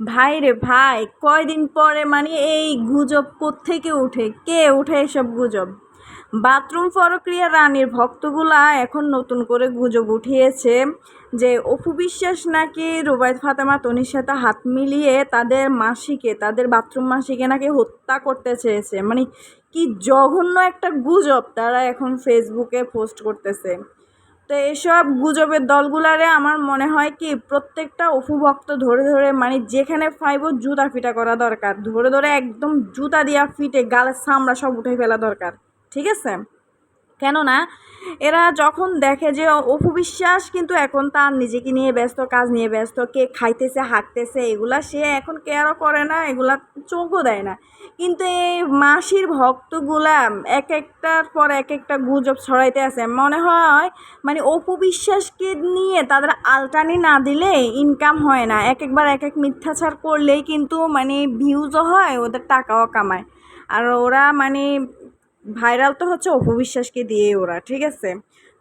ভাই রে ভাই, কয়দিন পরে মানে এই গুজব থেকে উঠে? কে উঠে এসব গুজব? বাথরুম প্রক্রিয়া রানীর ভক্তগুলা এখন নতুন করে গুজব উঠিয়েছে যে, অপু বিশ্বাস নাকি রুবায়ত ফাতেমা তনির সাথে হাত মিলিয়ে তাদের মাসিকে, তাদের বাথরুম মাসিকে নাকি হত্যা করতে চেয়েছে। মানে কি জঘন্য একটা গুজব তারা এখন ফেসবুকে পোস্ট করতেছে। তো এসব গুজবের দলগুলারে আমার মনে হয় কি, প্রত্যেকটা অফুভক্ত ধরে ধরে মানে যেখানে পাইব জুতা ফিটা করা দরকার। ধরে ধরে একদম জুতা দিয়া ফিটে গালের সামরা সব উঠে ফেলা দরকার। ঠিক আছে? কেননা এরা যখন দেখে যে অপু বিশ্বাস কিন্তু এখন তার নিজেকে নিয়ে ব্যস্ত, কাজ নিয়ে ব্যস্ত কে খাইতেছে হাঁকতেছে এগুলা সে এখন কেয়ারও করে না, এগুলা চোখও দেয় না। কিন্তু এই মাসির ভক্তগুলা এক একটার পর এক একটা গুজব ছড়াইতে আছে। মনে হয় মানে অপু বিশ্বাসকে নিয়ে তাদের আলটানি না দিলে ইনকাম হয় না। এক একবার এক এক মিথ্যাচার করলেই কিন্তু মানে ভিউজও হয়, ওদের টাকাও কামায়। আর ওরা মানে ভাইরাল তো হচ্ছে অপবিশ্বাসকে দিয়ে ওরা, ঠিক আছে?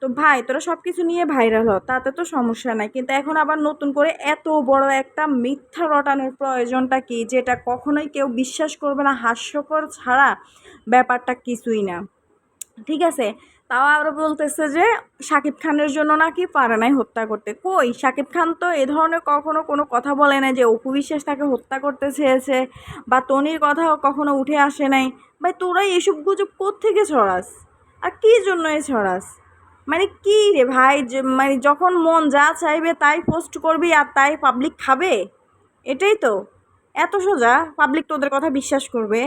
তো ভাই, তোরা সব কিছু নিয়ে ভাইরাল হ, তাতে তো সমস্যা নাই। কিন্তু এখন আবার নতুন করে এত বড় একটা মিথ্যা রটানোর প্রয়োজনটা কি, যেটা কখনোই কেউ বিশ্বাস করবে না, হাস্যকর ছাড়া ব্যাপারটা কিছুই না। ঠিক আছে? তাও আরও বলতেছে যে শাকিব খানের জন্য নাকি পারে নাই হত্যা করতে। কই? শাকিব খান তো এ ধরনের কখনো কোনো কথা বলে না যে অপু বিশ্বাস তাকে হত্যা করতে চেয়েছে, বা তনির কথাও কখনো উঠে আসে নাই। ভাই তোরাই এসব গুজব থেকে ছড়াস? আর কী জন্য এ ছড়াস? মানে কী রে ভাই মানে যখন মন যা চাইবে তাই পোস্ট করবি আর তাই পাবলিক খাবে? এটাই তো। এত সোজা পাবলিক তোদের কথা বিশ্বাস করবে?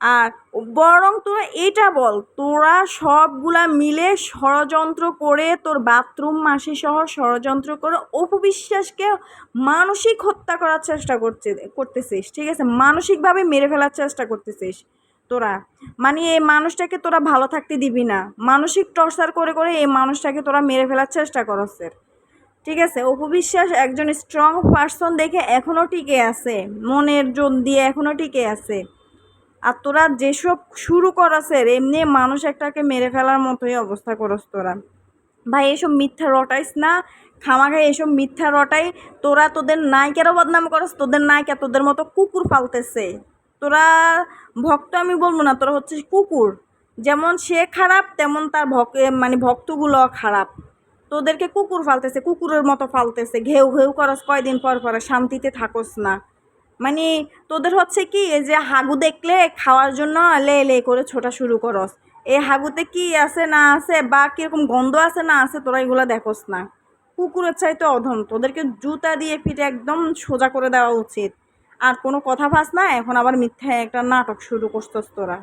আর বরং তোরা এটা বল, তোরা সবগুলা মিলে ষড়যন্ত্র করে তোর বাথরুম মাসি সহ ষড়যন্ত্র করে অপবিশ্বাসকে মানসিক হত্যা করার চেষ্টা করছে, করতেছিস, ঠিক আছে? মানসিকভাবে মেরে ফেলার চেষ্টা করতেছিস। তোরা। মানে এই মানুষটাকে তোরা ভালো থাকতে দিবি না। মানসিক টর্চার করে করে এই মানুষটাকে তোরা মেরে ফেলার চেষ্টা করছেন ঠিক আছে? অপবিশ্বাস একজন স্ট্রং পার্সন দেখে এখনও টিকে আছে। মনের জোর দিয়ে এখনও টিকে আছে। আর তোরা যেসব শুরু করাছে এমনি মানুষ একটাকে মেরে ফেলার মতোই অবস্থা করস তোরা। ভাই, এসব মিথ্যা রটাইস না। খামাখাই এসব মিথ্যা রটাই। তোরা তোদের নায়িকারও বদনাম করস, তোদের নায়িকা তোদের মতো কুকুর পালতেছে। তোরা ভক্ত আমি বলব না, তোরা হচ্ছে কুকুর। যেমন সে খারাপ, তেমন তার ভক মানে ভক্তগুলো খারাপ। তোদেরকে কুকুর ফালতেছে, কুকুরের মতো ফালতেছে। ঘেউ ঘেউ করস, কয়দিন পর পরে শান্তিতে থাকস না। মানে তোদের হচ্ছে কি, এই যে হাগু দেখলে খাওয়ার জন্য লে লে করে ছোটা শুরু করস। এই হাগুতে কি আছে না আছে, বা কীরকম গন্ধ আছে না আছে, তোরা এগুলো দেখোস না। কুকুরের চাইতে অধম। তোদেরকে জুতা দিয়ে ফিটে একদম সোজা করে দেওয়া উচিত। আর কোনো কথা ভাস না এখন আবার মিথ্যা একটা নাটক শুরু করছস তোরা।